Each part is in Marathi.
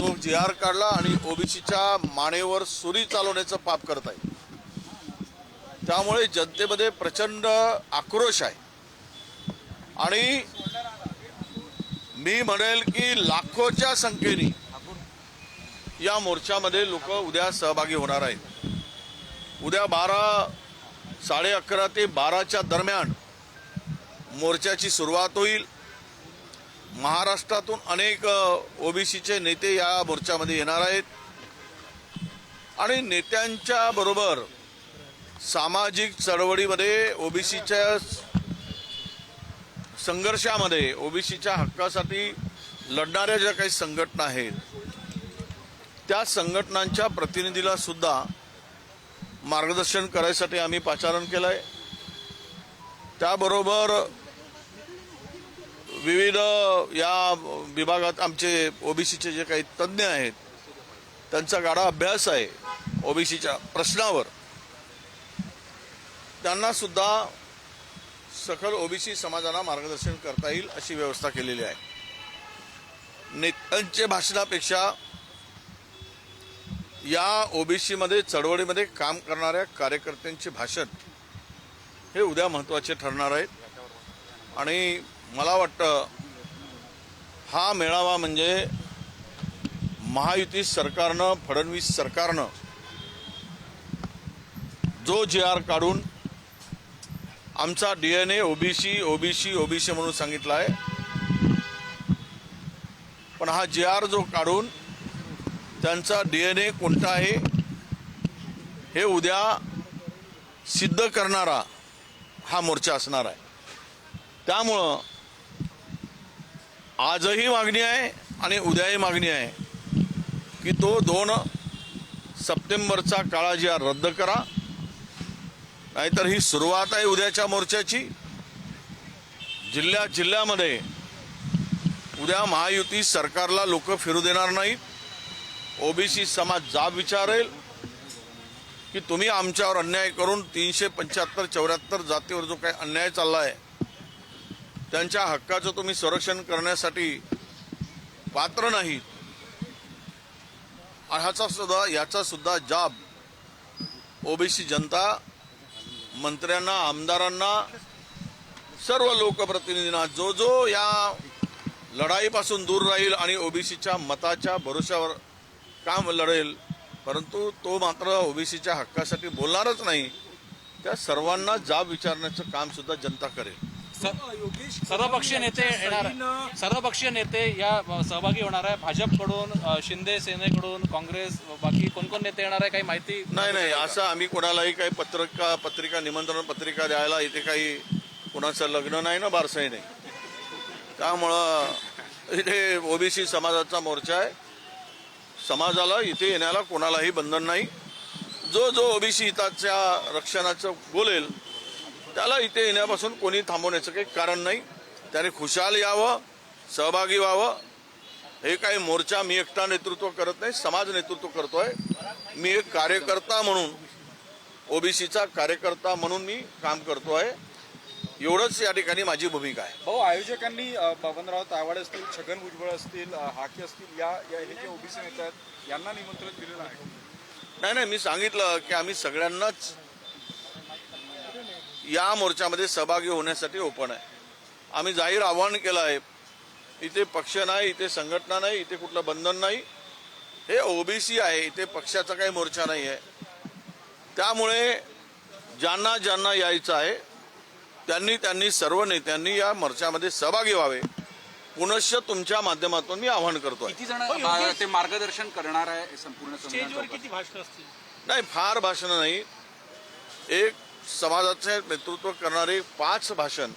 जो जी आर काढला आणि ओबीसीच्या मानेवर सुरी चालवण्याचं पाप करत आहे. त्यामुळे जनतेमध्ये प्रचंड आक्रोश आहे. आणि मी म्हणेल की लाखोच्या संख्येने या मोर्चामध्ये लोक उद्या सहभागी होणार आहेत. उद्या बारा साडे अकरा ते बाराच्या दरम्यान मोर्चाची सुरुवात होईल. महाराष्ट्रातून अनेक ओबीसीचे नेते या मोर्चामध्ये येणार आहेत. आणि नेत्यांच्या बरोबर सामाजिक चळवळीमध्ये ओबीसीच्या संघर्षामध्ये ओबीसीच्या हक्कासाठी लढणाऱ्या ज्या काही संघटना आहेत त्या संघटनांच्या प्रतिनिधीला सुद्धा मार्गदर्शन करायसाठी आम्ही पाचारण केलं आहे त्याबरोबर विविध या विभागात आमचे ओबीसीचे जे काही तज्ज्ञ आहेत त्यांचा गाढा अभ्यास आहे ओबीसीच्या प्रश्नावर. त्यांना सुद्धा सखल ओबीसी समाजाला मार्गदर्शन करता येईल अशी व्यवस्था केलेली आहे. नेत्यांच्या भाषणापेक्षा या ओबीसीमध्ये चळवळीमध्ये काम करणाऱ्या कार्यकर्त्यांचे भाषण हे उद्या महत्त्वाचे ठरणार आहेत. आणि मला वाटतं हा मेळावा म्हणजे महायुती सरकारनं फडणवीस सरकारनं जो जे आर काढून आमचा D N A OBC OBC OBC म्हणून सांगितला आहे. पण हा जे आर जो काढून त्यांचा डी एन ए कोणता आहे हे उद्या सिद्ध करणारा हा मोर्चा असणार आहे. त्यामुळं आजही मागणी आहे आणि उद्याही मागणी आहे की तो दोन सप्टेंबरचा काळा जी आर रद्द करा. नाहीतर ही सुरुवात आहे उद्याच्या मोर्चाची. जिल्ह्या जिल्ह्यामध्ये उद्या महायुती सरकारला लोक फिरू देणार नाहीत. ओबीसी समाज जाब विचारेल की तुम्ही आमच्यावर अन्याय करून तीनशे पंच्याहत्तर चौऱ्याहत्तर जातीवर जो काही अन्याय चालला आहे त्यांच्या हक्काचं तुम्ही संरक्षण करण्यासाठी पात्र नाहीत. आणि ह्याचा सुद्धा याचा सुद्धा जाब ओबीसी जनता मंत्र्यांना आमदारांना सर्व लोकप्रतिनिधींना जो जो या लढाईपासून दूर राहील आणि ओबीसीच्या मताच्या भरोश्यावर काम लढेल परंतु तो मात्र ओबीसीच्या हक्कासाठी बोलणारच नाही. त्या सर्वांना जाब विचारण्याचं कामसुद्धा जनता करेल. सर्वपक्षीय नेते येणार सर्वपक्षीय नेते या सहभागी होणार आहे भाजपकडून शिंदे सेनेकडून काँग्रेस बाकी कोण कोण नेते येणार आहे काही माहिती नाही नाही. असं आम्ही कोणालाही काही पत्रिका पत्रिका निमंत्रण पत्रिका द्यायला इथे काही कोणाचं लग्न नाही ना बारसाही नाही. त्यामुळं इथे ओबीसी समाजाचा मोर्चा आहे. समाजाला इथे येण्याला कोणालाही बंधन नाही. जो जो ओबीसी हिताच्या रक्षणाचं बोलेल त्याला इथे येण्यापासून कोणी थांबवण्याचं काही कारण नाही. त्याने खुशाल यावं सहभागी व्हावं. हे काही मोर्चा मी एकटा नेतृत्व करत नाही समाज नेतृत्व करतोय. मी एक कार्यकर्ता म्हणून ओबीसीचा कार्यकर्ता म्हणून मी काम करतोय. एवढंच या ठिकाणी माझी भूमिका आहे. भाऊ आयोजकांनी अ, बबनराव तायवाड असतील छगन भुजबळ असतील हाके असतील या या हे जे ओबीसी नेते आहेत यांना निमंत्रण दिलेलं आहे. नाही नाही मी सांगितलं की आम्ही सगळ्यांनाच या मोर्चामध्ये सहभागी होण्यासाठी ओपन आहे. आम्ही जाहीर आवाहन केलं आहे इथे पक्ष नाही इथे संघटना नाही इथे कुठलं बंधन नाही. हे ओबीसी आहे इथे पक्षाचा काही मोर्चा नाही आहे. त्यामुळे ज्यांना ज्यांना यायचं आहे त्यांनी त्यांनी सर्व नेत्यांनी या मोर्चामध्ये सहभागी व्हावे. पुनश्च तुमच्या माध्यमातून मी आवाहन करतोय किती जण बा- ते मार्गदर्शन करणार आहे संपूर्ण संमेलनासोबत? किती भाषण असतील? नाही फार भाषणं नाही. एक समाजाचे नेतृत्व करणारे पाच भाषण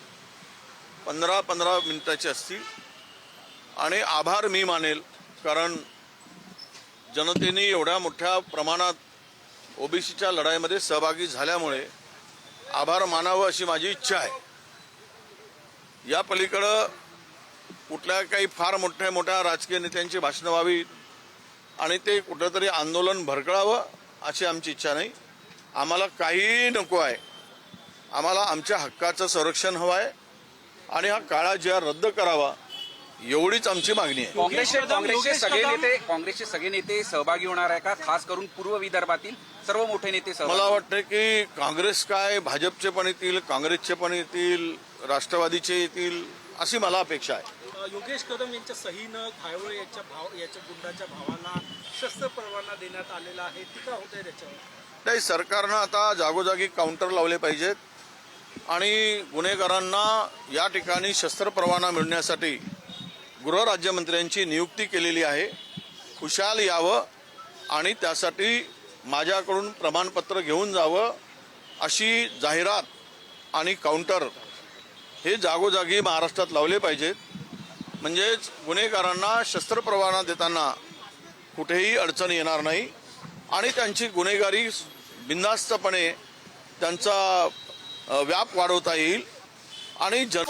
पंधरा पंधरा मिनिटाचे असतील. आणि आभार मी मानेल कारण जनतेने एवढ्या मोठ्या प्रमाणात ओबीसीच्या लढाईमध्ये सहभागी झाल्यामुळे आभार मानावं अशी माझी इच्छा आहे. या पलीकडं कुठल्या काही फार मोठ्या मोठ्या राजकीय नेत्यांची भाषणं व्हावी आणि ते कुठंतरी आंदोलन भरकळावं अशी आमची इच्छा नाही. आम्हाला काहीही नको आहे. आम्हाला आमच्या हक्काचं संरक्षण हवं आहे. आणि हा काळा जी आर रद्द करावा एवढीच आमची मागणी आहे. काँग्रेसचे काँग्रेसचे सगळे नेते काँग्रेसचे सगळे नेते सहभागी होणार आहे का? खास करून पूर्व विदर्भातील सर्व मोठे नेते मला वाटतं की काँग्रेस काय भाजपचे पण येतील काँग्रेसचे पण येतील राष्ट्रवादीचे येतील अशी मला अपेक्षा आहे. योगेश कदम यांच्या सहीनं घायवळे यांच्या भाव याच्या गुंडाच्या भावाला शस्त्र परवाना देण्यात आलेला आहे. टीका होत आहे त्याच्यावर. नाही सरकारनं आता जागोजागी काउंटर लावले पाहिजेत आणि गुन्हेगारांना या ठिकाणी शस्त्र परवाना मिळण्यासाठी गृहराज्यमंत्र्यांची नियुक्ती केलेली आहे. खुशाल यावं आणि त्यासाठी माझ्याकडून प्रमाणपत्र घेऊन जावं अशी जाहिरात आणि काउंटर हे जागोजागी महाराष्ट्रात लावले पाहिजेत. म्हणजेच गुन्हेगारांना शस्त्र परवाना देताना कुठेही अडचण येणार नाही. आणि त्यांची गुन्हेगारी बिंदास्तपणे त्यांचा व्याप वाढवता येईल. आणि जन